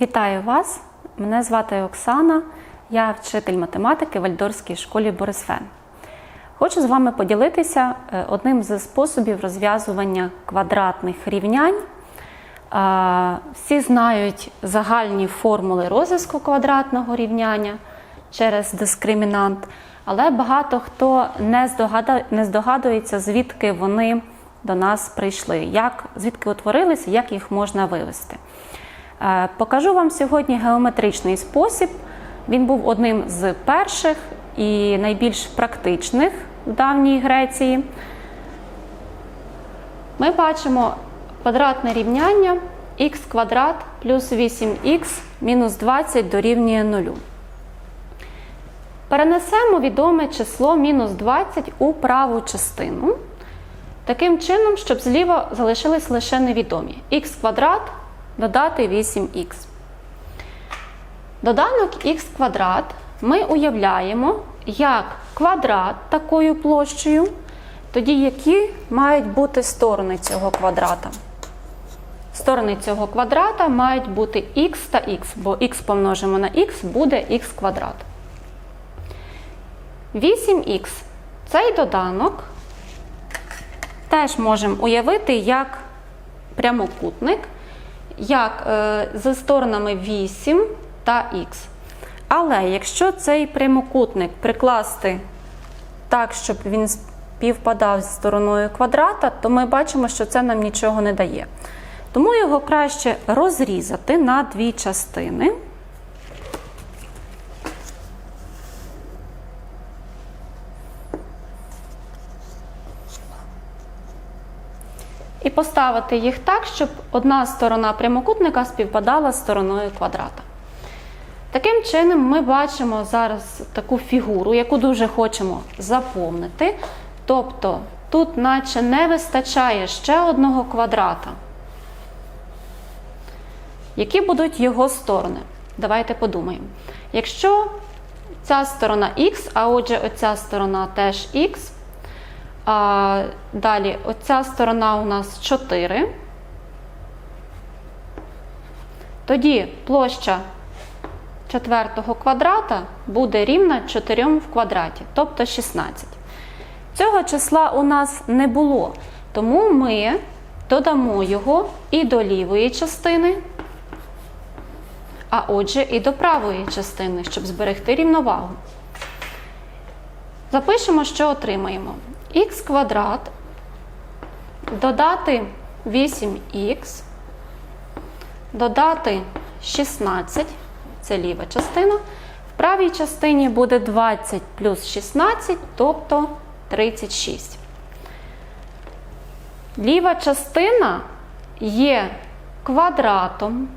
Вітаю вас! Мене звати Оксана, я вчитель математики в Альдорській школі Борисфен. Хочу з вами поділитися е, одним зі способів розв'язування квадратних рівнянь. Е, Всі знають загальні формули розв'язку квадратного рівняння через дискримінант, але багато хто не здогадується, звідки вони до нас прийшли, як, звідки утворилися, як їх можна вивести. Е, Покажу вам сьогодні геометричний спосіб. Він був одним з перших і найбільш практичних в давній Греції. Ми бачимо квадратне рівняння х квадрат плюс 8х мінус 20 дорівнює 0. Перенесемо відоме число мінус 20 у праву частину. Таким чином, щоб зліва залишились лише невідомі. х квадрат додати 8х. Доданок х квадрат ми уявляємо як квадрат такою площею, тоді які мають бути сторони цього квадрата. Сторони цього квадрата мають бути х та х, бо х помножимо на х буде х квадрат. 8х цей доданок теж можемо уявити як прямокутник, як зі за сторонами 8 та х. Але якщо цей прямокутник прикласти так, щоб він співпадав з стороною квадрата, то ми бачимо, що це нам нічого не дає. Тому його краще розрізати на дві частини. І поставити їх так, щоб одна сторона прямокутника співпадала з стороною квадрата. Таким чином, ми бачимо зараз таку фігуру, яку дуже хочемо заповнити. Тобто тут, наче не вистачає ще одного квадрата. Які будуть його сторони? Давайте подумаємо. Якщо ця сторона х, а отже, оця сторона теж х, а, далі оця сторона у нас 4, тоді площа четвертого квадрата буде рівна 4 в квадраті, тобто 16. Цього числа у нас не було, тому ми додамо його і до лівої частини, а отже, і до правої частини, щоб зберегти рівновагу. Запишемо, що отримаємо. Х квадрат додати 8х, додати 16, це ліва частина. В правій частині буде 20 плюс 16, тобто 36. Ліва частина є квадратом.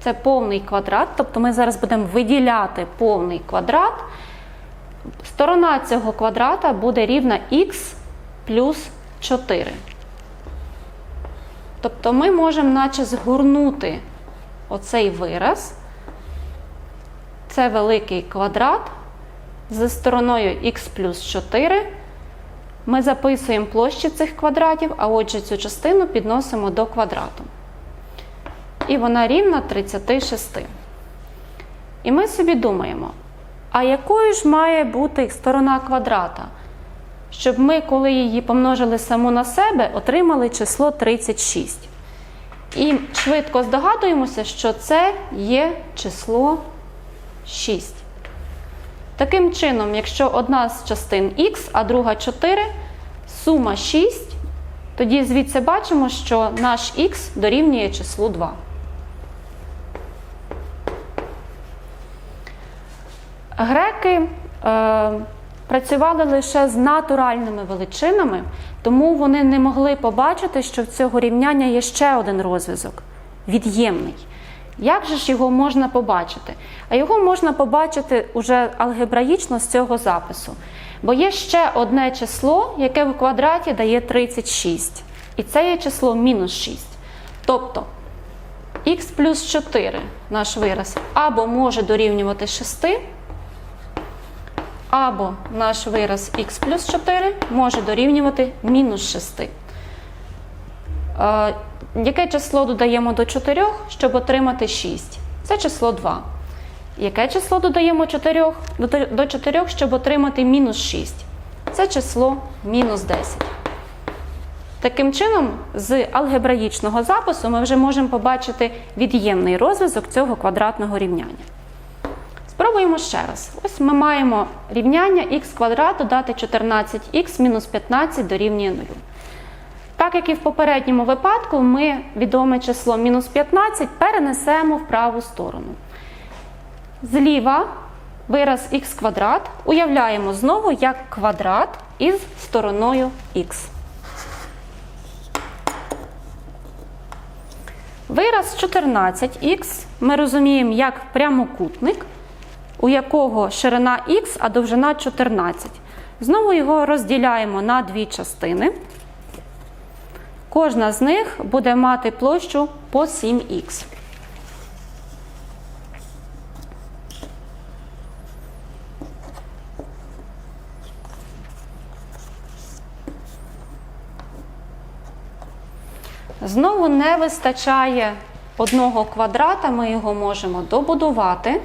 Це повний квадрат, тобто ми зараз будемо виділяти повний квадрат. Сторона цього квадрата буде рівна х плюс 4. Тобто ми можемо наче згорнути оцей вираз. Це великий квадрат зі стороною х плюс 4. Ми записуємо площі цих квадратів, а отже, цю частину підносимо до квадрату. І вона рівна 36. І ми собі думаємо, а якою ж має бути сторона квадрата? Щоб ми, коли її помножили саму на себе, отримали число 36. І швидко здогадуємося, що це є число 6. Таким чином, якщо одна з частин х, а друга 4, сума 6, тоді звідси бачимо, що наш х дорівнює числу 2. Греки е, працювали лише з натуральними величинами, тому вони не могли побачити, що в цього рівняння є ще один розв'язок від'ємний. Як же ж його можна побачити? А його можна побачити уже алгебраїчно з цього запису. Бо є ще одне число, яке в квадраті дає 36. І це є число мінус 6. Тобто х плюс 4 наш вираз або може дорівнювати 6, або наш вираз х плюс 4 може дорівнювати мінус 6. Е, Яке число додаємо до 4, щоб отримати 6? Це число 2. Яке число додаємо 4, до- до 4, щоб отримати мінус 6? Це число мінус 10. Таким чином, з алгебраїчного запису ми вже можемо побачити від'ємний розв'язок цього квадратного рівняння. Спробуємо ще раз. Ось ми маємо рівняння х квадрат додати 14х мінус 15 дорівнює 0. Так як і в попередньому випадку, ми відоме число мінус 15 перенесемо в праву сторону. Зліва вираз х квадрат уявляємо знову як квадрат із стороною х. Вираз 14х ми розуміємо як прямокутник, у якого ширина х, а довжина 14. Знову його розділяємо на дві частини. Кожна з них буде мати площу по 7х. Знову не вистачає одного квадрата, ми його можемо добудувати.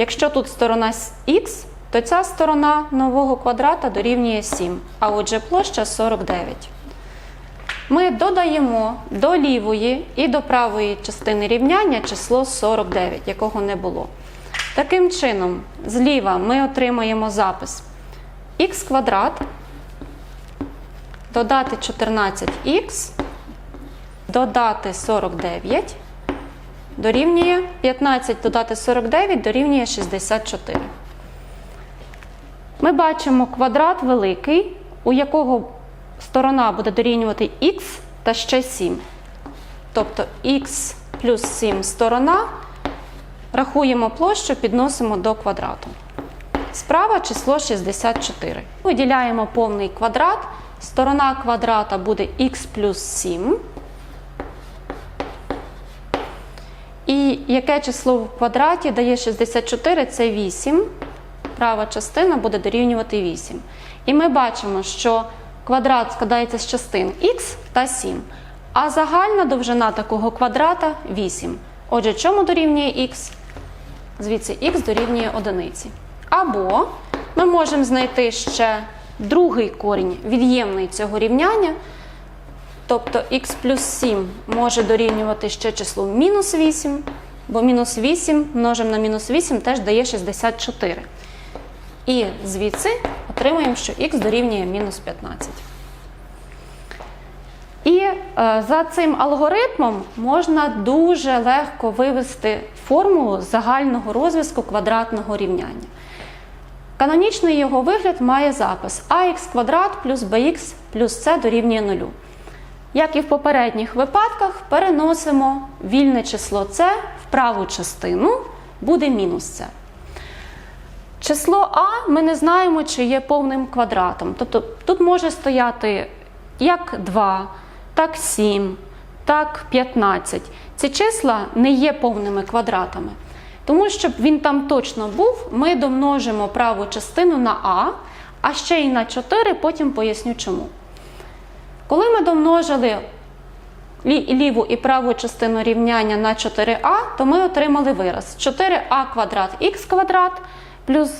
Якщо тут сторона х, то ця сторона нового квадрата дорівнює 7, а отже площа 49. Ми додаємо до лівої і до правої частини рівняння число 49, якого не було. Таким чином, зліва ми отримаємо запис х квадрат додати 14х, додати 49 дорівнює 15 додати 49 дорівнює 64. Ми бачимо квадрат великий, у якого сторона буде дорівнювати х та ще 7. Тобто х плюс 7 сторона. Рахуємо площу, підносимо до квадрату. Справа число 64. Виділяємо повний квадрат. Сторона квадрата буде х плюс 7. І яке число в квадраті дає 64 це 8. Права частина буде дорівнювати 8. І ми бачимо, що квадрат складається з частин х та 7. А загальна довжина такого квадрата 8. Отже, чому дорівнює х? Звідси х дорівнює 1. Або ми можемо знайти ще другий корінь від'ємний цього рівняння. Тобто х плюс 7 може дорівнювати ще числу мінус 8, бо мінус 8 множимо на мінус 8 теж дає 64. І звідси отримуємо, що х дорівнює мінус 15. І е, за цим алгоритмом можна дуже легко вивести формулу загального розв'язку квадратного рівняння. Канонічний його вигляд має запис ax квадрат плюс bx плюс c дорівнює 0. Як і в попередніх випадках, переносимо вільне число c в праву частину, буде мінус c. Число а ми не знаємо, чи є повним квадратом. Тобто тут може стояти як 2, так 7, так 15. Ці числа не є повними квадратами. Тому, щоб він там точно був, ми домножимо праву частину на а, а ще й на 4, потім поясню чому. Коли ми домножили лі- ліву і праву частину рівняння на 4а, то ми отримали вираз 4а квадрат х квадрат плюс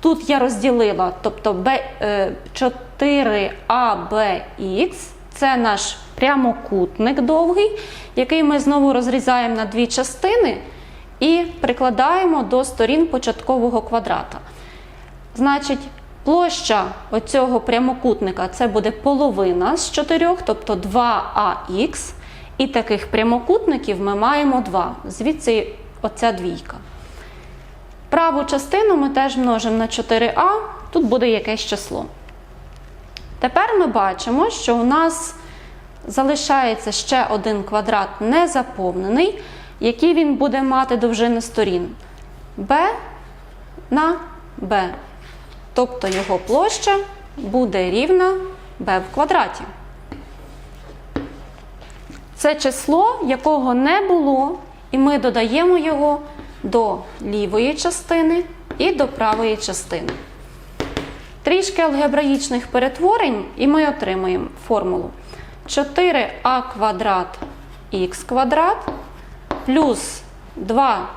тут я розділила, тобто е, 4абx це наш прямокутник довгий, який ми знову розрізаємо на дві частини і прикладаємо до сторін початкового квадрата. Значить, площа оцього прямокутника це буде половина з 4, тобто 2ах. І таких прямокутників ми маємо 2. Звідси оця двійка. Праву частину ми теж множимо на 4а, тут буде якесь число. Тепер ми бачимо, що у нас залишається ще один квадрат незаповнений, який він буде мати довжини сторін b на b. Тобто його площа буде рівна b в квадраті. Це число, якого не було, і ми додаємо його до лівої частини і до правої частини. Трішки алгебраїчних перетворень, і ми отримуємо формулу 4а квадрат х квадрат плюс 2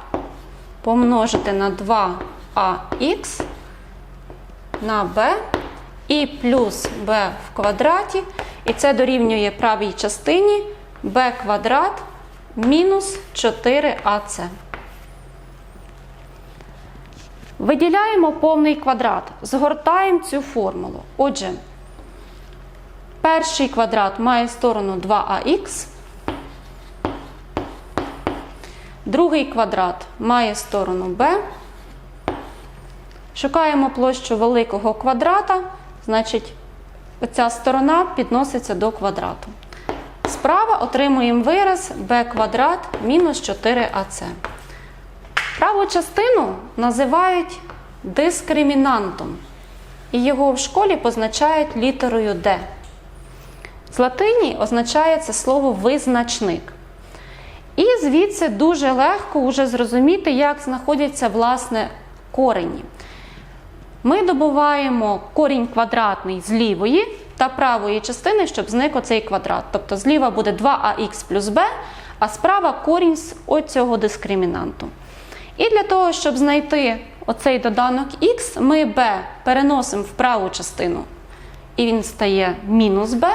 помножити на 2ах на b і плюс b в квадраті. І це дорівнює правій частині b квадрат мінус 4ac. Виділяємо повний квадрат, згортаємо цю формулу. Отже, перший квадрат має сторону 2ах, другий квадрат має сторону b. Шукаємо площу великого квадрата, значить, оця сторона підноситься до квадрату. Справа отримуємо вираз b квадрат мінус 4ac. Праву частину називають дискримінантом, і його в школі позначають літерою D. З латині означає це слово визначник. І звідси дуже легко вже зрозуміти, як знаходяться власне корені. Ми добуваємо корінь квадратний з лівої та правої частини, щоб зник оцей квадрат. Тобто зліва буде 2ах плюс b, а справа корінь з оцього дискримінанту. І для того, щоб знайти оцей доданок х, ми b переносимо в праву частину, і він стає мінус b.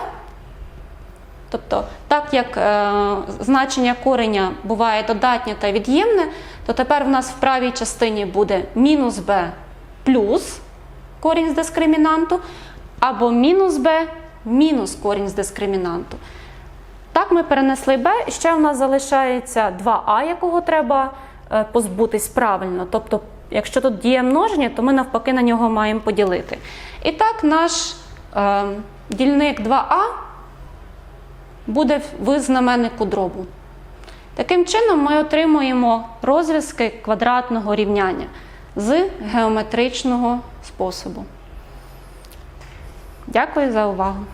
Тобто, так як е, значення кореня буває додатнє та від'ємне, то тепер в нас в правій частині буде мінус b плюс корінь з дискримінанту, або мінус b мінус корінь з дискримінанту. Так, ми перенесли b, ще в нас залишається 2а, якого треба е, позбутись правильно. Тобто, якщо тут діє множення, то ми навпаки на нього маємо поділити. І так, наш е, дільник 2а буде в знаменнику дробу. Таким чином, ми отримуємо розв'язки квадратного рівняння з геометричного способу. Дякую за увагу.